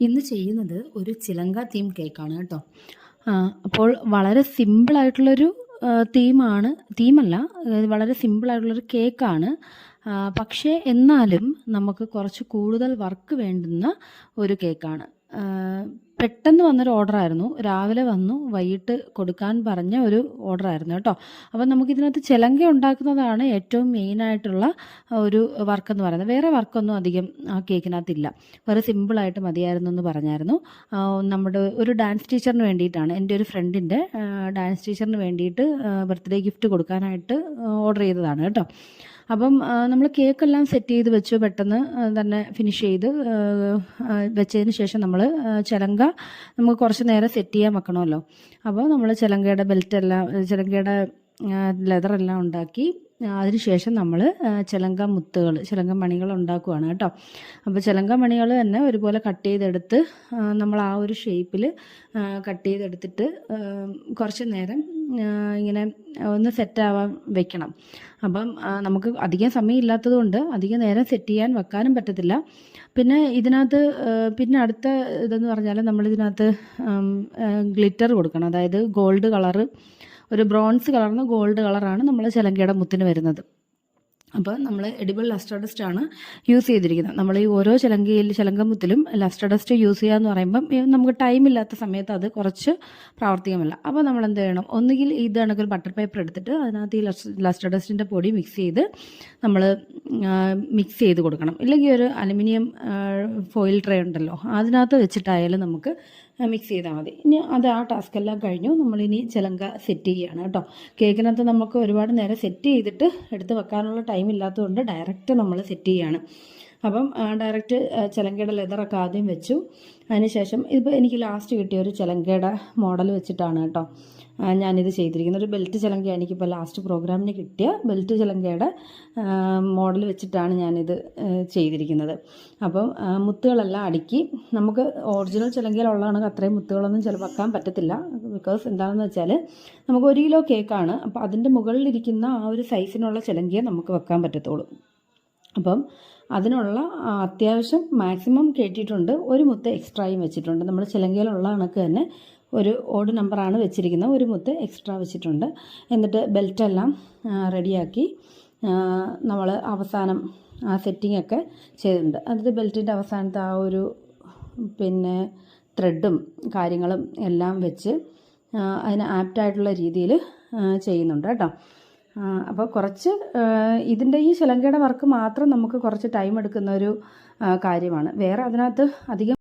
ഇന്ന് ചെയ്യുന്നത് ഒരു ചിലങ്ക തീം കേക്കാണ് കേട്ടോ. അപ്പോൾ വളരെ സിമ്പിളായിട്ടുള്ളൊരു തീമാണ് തീമല്ല വളരെ സിമ്പിളായിട്ടുള്ളൊരു കേക്കാണ് പക്ഷേ എന്നാലും നമുക്ക് കുറച്ച് കൂടുതൽ വർക്ക് വേണ്ടുന്ന ഒരു കേക്കാണ് പെട്ടെന്ന് വന്നൊരു ഓർഡറായിരുന്നു. രാവിലെ വന്നു വൈകിട്ട് കൊടുക്കാൻ പറഞ്ഞ ഒരു ഓർഡറായിരുന്നു കേട്ടോ. അപ്പം നമുക്കിതിനകത്ത് ചിലങ്ക ഉണ്ടാക്കുന്നതാണ് ഏറ്റവും മെയിൻ ആയിട്ടുള്ള ഒരു വർക്ക് എന്ന് പറയുന്നത്. വേറെ വർക്കൊന്നും അധികം ആ കേക്കിനകത്തില്ല. വേറെ സിമ്പിളായിട്ട് മതിയായിരുന്നു എന്ന് പറഞ്ഞായിരുന്നു. നമ്മുടെ ഒരു ഡാൻസ് ടീച്ചറിന് വേണ്ടിയിട്ടാണ്. എന്റെ ഒരു ഫ്രണ്ടിന്റെ ഡാൻസ് ടീച്ചറിന് വേണ്ടിയിട്ട് ബർത്ത്ഡേ ഗിഫ്റ്റ് കൊടുക്കാനായിട്ട് ഓർഡർ ചെയ്തതാണ് കേട്ടോ. അപ്പം നമ്മൾ കേക്കെല്ലാം സെറ്റ് ചെയ്ത് വെച്ചു പെട്ടെന്ന് തന്നെ ഫിനിഷ് ചെയ്ത് വെച്ചതിന് ശേഷം നമ്മൾ ചിലങ്ക നമുക്ക് കുറച്ച് നേരം സെറ്റ് ചെയ്യാൻ വെക്കണമല്ലോ. അപ്പോൾ നമ്മൾ ചിലങ്കയുടെ ബെൽറ്റ് എല്ലാം ചിലങ്കയുടെ ലെതറെല്ലാം ഉണ്ടാക്കി അതിനുശേഷം നമ്മൾ ചിലങ്ക മുത്തുകൾ ചിലങ്ക മണികൾ ഉണ്ടാക്കുവാണ് കേട്ടോ. അപ്പോൾ ചിലങ്ക മണികൾ തന്നെ ഒരുപോലെ കട്ട് ചെയ്തെടുത്ത് നമ്മൾ ആ ഒരു ഷേപ്പിൽ കട്ട് ചെയ്തെടുത്തിട്ട് കുറച്ച് നേരം ഇങ്ങനെ ഒന്ന് സെറ്റാവാൻ വെക്കണം. അപ്പം നമുക്ക് അധികം സമയം ഇല്ലാത്തത് കൊണ്ട് അധികം നേരം സെറ്റ് ചെയ്യാൻ വെക്കാനും പറ്റത്തില്ല. പിന്നെ ഇതിനകത്ത് പിന്നെ അടുത്ത ഇതെന്ന് പറഞ്ഞാൽ നമ്മളിതിനകത്ത് ഗ്ലിറ്റർ കൊടുക്കണം. അതായത് ഗോൾഡ് കളറ് ഒരു ബ്രോൺസ് കളർന്ന് ഗോൾഡ് കളറാണ് നമ്മൾ ചിലങ്കയുടെ മുത്തിന് വരുന്നത്. അപ്പോൾ നമ്മൾ എഡിബിൾ ലസ്റ്റഡസ്റ്റ് ആണ് യൂസ് ചെയ്തിരിക്കുന്നത്. നമ്മൾ ഈ ഓരോ ചിലങ്കയിൽ ചിലങ്കമുത്തിലും ലസ്റ്റഡസ്റ്റ് യൂസ് ചെയ്യുക എന്ന് പറയുമ്പം നമുക്ക് ടൈം ഇല്ലാത്ത സമയത്ത് അത് കുറച്ച് പ്രാവർത്തികമല്ല. അപ്പോൾ നമ്മൾ എന്ത് ചെയ്യണം? ഒന്നുകിൽ ഇത് കണക്കൊരു ബട്ടർ പേപ്പർ എടുത്തിട്ട് അതിനകത്ത് ഈ ലസ്റ്റഡസ്റ്റിന്റെ പൊടി മിക്സ് ചെയ്ത് നമ്മൾ മിക്സ് ചെയ്ത് കൊടുക്കണം. ഇല്ലെങ്കിൽ ഒരു അലുമിനിയം ഫോയിൽ ട്രേ ഉണ്ടല്ലോ അതിനകത്ത് വെച്ചിട്ടായാലും നമുക്ക് മിക്സ് ചെയ്താൽ മതി. ഇനി അത് ആ ടാസ്ക് എല്ലാം കഴിഞ്ഞു. നമ്മളിനി ചിലങ്ക സെറ്റ് ചെയ്യുകയാണ് കേട്ടോ. കേക്കിനകത്ത് നമുക്ക് ഒരുപാട് നേരം സെറ്റ് ചെയ്തിട്ട് എടുത്ത് വെക്കാനുള്ള ടൈം ഇല്ലാത്തതുകൊണ്ട് ഡയറക്റ്റ് നമ്മൾ സെറ്റ് ചെയ്യുകയാണ്. അപ്പം ഡയറക്റ്റ് ചിലങ്കയുടെ ലെതറൊക്കെ ആദ്യം വെച്ചു. അതിനുശേഷം ഇതിപ്പോൾ എനിക്ക് ലാസ്റ്റ് കിട്ടിയ ഒരു ചിലങ്കയുടെ മോഡൽ വെച്ചിട്ടാണ് കേട്ടോ ഞാനിത് ചെയ്തിരിക്കുന്നത്. ഒരു ബെൽറ്റ് ചിലങ്ക എനിക്കിപ്പോൾ ലാസ്റ്റ് പ്രോഗ്രാമിന് കിട്ടിയ ബെൽറ്റ് ചിലങ്കയുടെ മോഡൽ വെച്ചിട്ടാണ് ഞാനിത് ചെയ്തിരിക്കുന്നത്. അപ്പം മുത്തുകളെല്ലാം അടുക്കി നമുക്ക് ഒറിജിനൽ ചിലങ്കയിലുള്ളതാണ് അത്രയും മുത്തുകളൊന്നും ചില വെക്കാൻ പറ്റത്തില്ല. ബിക്കോസ് എന്താണെന്ന് വെച്ചാൽ നമുക്ക് ഒരു കിലോ കേക്കാണ് അപ്പോൾ അതിന്റെ മുകളിലിരിക്കുന്ന ആ ഒരു സൈസിനുള്ള ചിലങ്കയെ നമുക്ക് വെക്കാൻ പറ്റത്തുള്ളൂ. അപ്പം അതിനുള്ള അത്യാവശ്യം മാക്സിമം കേട്ടിട്ടുണ്ട്. ഒരു മുത്ത് എക്സ്ട്രായും വെച്ചിട്ടുണ്ട്. നമ്മൾ ചിലങ്കയിലുള്ള കണക്ക് തന്നെ ഒരു ഓഡ് നമ്പറാണ് വെച്ചിരിക്കുന്നത്. ഒരു മുത്ത് എക്സ്ട്രാ വെച്ചിട്ടുണ്ട്. എന്നിട്ട് ബെൽറ്റെല്ലാം റെഡിയാക്കി നമ്മൾ അവസാനം ആ സെറ്റിംഗ് ഒക്കെ ചെയ്തിട്ടുണ്ട്. അതായത് ബെൽറ്റിന്റെ അവസാനത്തെ ആ ഒരു പിന്നെ ത്രെഡും കാര്യങ്ങളും എല്ലാം വെച്ച് അതിന് ആപ്റ്റായിട്ടുള്ള രീതിയിൽ ചെയ്യുന്നുണ്ട് കേട്ടോ. അപ്പോൾ കുറച്ച് ഇതിന്റെ ഈ ശിലങ്കയുടെ വർക്ക് മാത്രം നമുക്ക് കുറച്ച് ടൈം എടുക്കുന്ന ഒരു കാര്യമാണ്. വേറെ അതിനകത്ത് അധികം